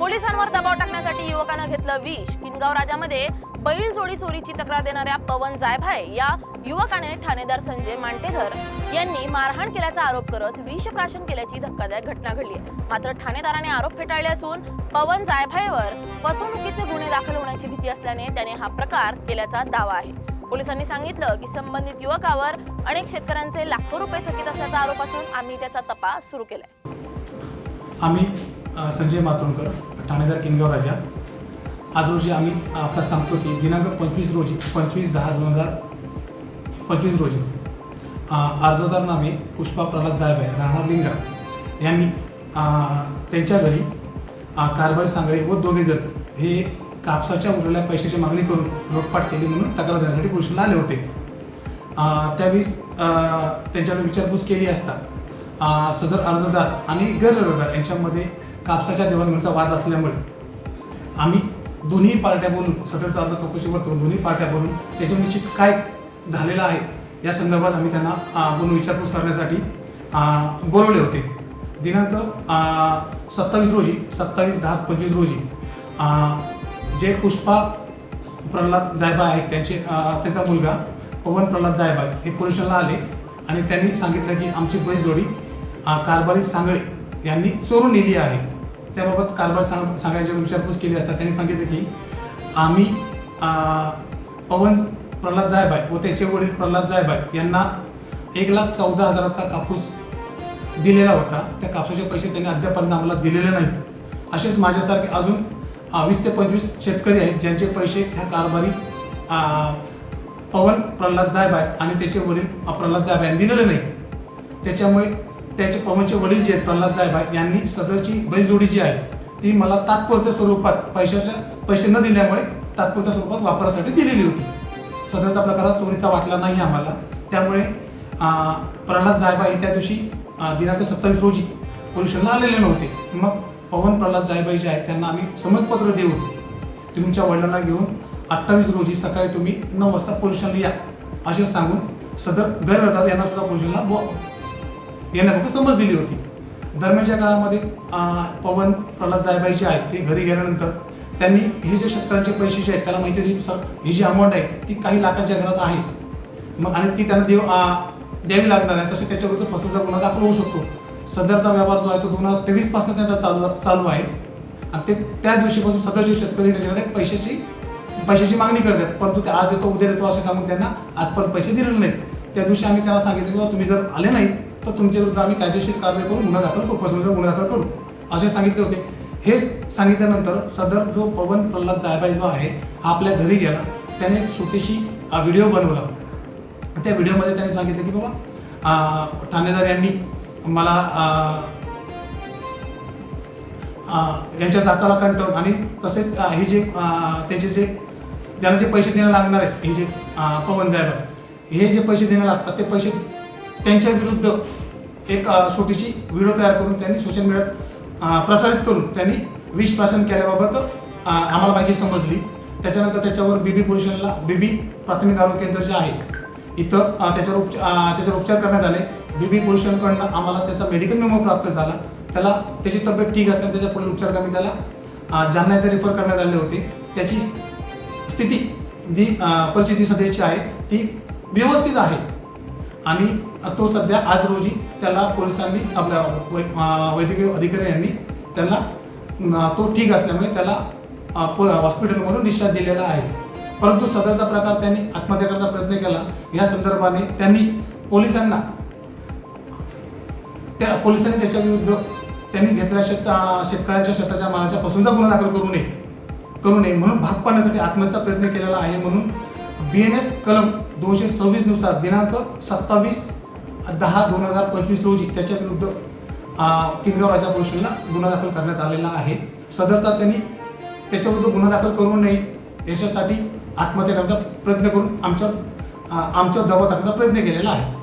पोलिसांवर दबाव टाकण्यासाठी युवकानं घेतलं विष. किनगाव राजामध्ये बैल जोडी चोरीची तक्रार देणाऱ्या पवन जायभाय या युवकाने ठाणेदार संजय मांटेधर यांनी मारहाण केल्याचा आरोप करत विष प्राशन केल्याची धक्कादायक घटना घडली मात्र ठाणेदाराने आरोप फेटाळले असून पवन जायभायवर फसवणुकीचे गुन्हे दाखल होण्याची भीती असल्याने त्याने हा प्रकार केल्याचा दावा आहे. पोलिसांनी सांगितलं की संबंधित युवकावर अनेक शेतकऱ्यांचे लाखो रुपये थकीत असल्याचा आरोप असून आम्ही त्याचा तपास सुरू केलाय. आम्ही संजय मातोंडकर ठाणेदार किनगाव राजा. आज रोजी आम्ही आपला सांगतो की दिनांक पंचवीस रोजी पंचवीस दहा दोन हजार पंचवीस रोजी अर्जदार नामे पुष्पा प्रल्हाद जायभाय राहणार लिंगा. यांनी त्यांच्या घरी कारभार कारभारी सांगळे व दोघेजण हे कापसाच्या उरलेल्या पैशाची मागणी करून लोटपाट केली म्हणून तक्रार देण्यासाठी पुरुषाला आले होते. त्यावेळी त्यांच्याकडे विचारपूस केली असता सदर अर्जदार आणि गैरअर्जदार यांच्यामध्ये कापसाच्या देवाणघेवाणीचा वाद असल्यामुळे आम्ही दोन्ही पार्ट्या बोलून सदरचा अर्ज चौकशी करतो दोन्ही पार्ट्या बोलून त्याच्या निश्चित काय झालेलं आहे या संदर्भात आम्ही त्यांना बोलून विचारपूस करण्यासाठी बोलवले होते. दिनांक सत्तावीस रोजी सत्तावीस दहा पंचवीस रोजी जे पुष्पा प्रल्हाद जायबा आहेत त्यांचे त्यांचा मुलगा पवन प्रल्हाद जायबा हे पोलिसांना आले आणि त्यांनी सांगितलं की आमची बैल जोडी कारभारी सांगळे यांनी चोरून नेली आहे. त्याबाबत कारभार सांग सांगायची विचारपूस केली असता त्यांनी सांगितलं की आम्ही पवन प्रल्हाद जायबाय व त्याचे वडील प्रल्हाद जायबाय यांना एक लाख चौदा हजाराचा कापूस दिलेला होता. त्या कापसाचे पैसे त्यांनी अद्यापर्यंत आम्हाला दिलेले नाहीत. असेच माझ्यासारखे अजून वीस ते पंचवीस शेतकरी आहेत ज्यांचे पैसे ह्या कारभारी पवन प्रल्हाद जायबाय आणि त्याचे वडील प्रल्हाद जायबाय यांनी दिलेले नाही त्याच्यामुळे त्याचे पवनचे वडील जे आहेत प्रल्हाद जायबाय यांनी सदरची बैलजोडी जी आहे ती मला तात्पुरत्या स्वरूपात पैशाच्या पैसे न दिल्यामुळे तात्पुरत्या स्वरूपात वापरासाठी दिलेली होती. सदरचा प्रकार चोरीचा वाटला नाही आम्हाला. त्यामुळे प्रल्हाद प्रल्हाद जायबाई त्या दिवशी दिनांक सत्तावीस रोजी पोल्युशनला आलेले नव्हते. मग पवन प्रल्हाद जायबाई जे आहेत त्यांना आम्ही समजपत्र देऊन तुमच्या वडिलांना घेऊन अठ्ठावीस रोजी सकाळी तुम्ही नऊ वाजता पोल्युशनला या असे सांगून सदर गैरहतात यांना सुद्धा पोल्युशनला बो यांना फक्त समज दिली होती. दरम्यानच्या काळामध्ये पवन प्रल्हाद जायबाई जे आहेत ते घरी गेल्यानंतर त्यांनी हे जे शेतकऱ्यांचे पैसे जे आहेत त्याला माहिती होती ही जी अमाऊंट आहे ती काही लाखांच्या घरात आहे. मग आणि ती त्यांना देव द्यावी लागणार आहे. तसे त्याच्याविरुद्ध फसवणूकीचा गुन्हा दाखल होऊ शकतो. सदरचा व्यवहार जो आहे तो दोन हजार तेवीसपासून त्यांचा चालू चालू आहे. आणि ते त्या दिवशीपासून सदरचे शेतकरी त्याच्याकडे पैशाची पैशाची मागणी करतात. परंतु ते आज येतो उद्या येतो असे सांगून त्यांना आजपर्यंत पैसे दिलेले नाहीत. त्या दिवशी आम्ही त्यांना सांगितलं की तुम्ही जर आले नाहीत तर तुमच्याविरुद्ध आम्ही कायदेशीर कारवाई करून गुन्हा दाखल करू फसवणुकीचा गुन्हा दाखल करू असे सांगितले होते. हेच सांगितल्यानंतर सदर जो पवन प्रल्हाद जायबाई जो आहे हा आपल्या घरी गेला. त्याने छोटीशी व्हिडिओ बनवला. त्या व्हिडिओमध्ये त्याने सांगितलं की बाबा ठाणेदार यांनी मला यांच्या जाताला कंटाळून आणि तसेच हे जे त्याचे जे ज्यांना जे पैसे देणं लागणार आहेत हे जे पवन जायबाई हे जे पैसे देणं लागतात ते पैसे त्यांच्या विरुद्ध एक छोटीशी व्हिडिओ तयार करून त्यांनी सोशल मीडियात प्रसारित करून त्यांनी विष प्राशन केल्याबाबत आम्हाला माहिती समजली. त्याच्यानंतर त्याच्यावर बीबी पोलिसांना बीबी प्राथमिक आरोग्य केंद्र जे आहे इथं त्याच्यावर उपचार त्याच्यावर उपचार करण्यात आले. बीबी पोलिसांकडनं आम्हाला त्याचा मेडिकल मेमो प्राप्त झाला. त्याला त्याची तब्येत ठीक असल्याने त्याच्या पुढील उपचार कमी त्याला जालना येथे रेफर करण्यात आले होते त्याची स्थिती जी परिस्थिती सध्याची आहे ती व्यवस्थित आहे. आणि तो सध्या आज रोजी त्याला पोलिसांनी आपल्या वै वैद्यकीय अधिकारी यांनी त्याला तो ठीक असल्यामुळे त्याला हॉस्पिटलमधून डिस्चार्ज दिलेला आहे. परंतु सदरचा प्रकार त्यांनी आत्महत्या करण्याचा प्रयत्न केला. या संदर्भाने त्यांनी पोलिसांना त्या पोलिसांनी त्याच्या विरुद्ध त्यांनी घेतलेल्या शेत शेतकऱ्यांच्या शेताच्या मालाच्या फसवणूचा गुन्हा दाखल करू नये करू नये म्हणून भाग पाडण्यासाठी आत्महत्याचा प्रयत्न केलेला आहे म्हणून बी एन एस कलम दोनशे सव्वीसनुसार दिनांक सत्तावीस दहा दोन हजार पंचवीस रोजी त्याच्या विरुद्ध किनगाव राजा पोलिसांना गुन्हा दाखल करण्यात आलेला आहे. सदरचा त्यांनी त्याच्याविरुद्ध गुन्हा दाखल करू नये याच्यासाठी आत्महत्या करण्याचा प्रयत्न करून आमच्या आमच्या दबाव टाकण्याचा प्रयत्न केलेला आहे.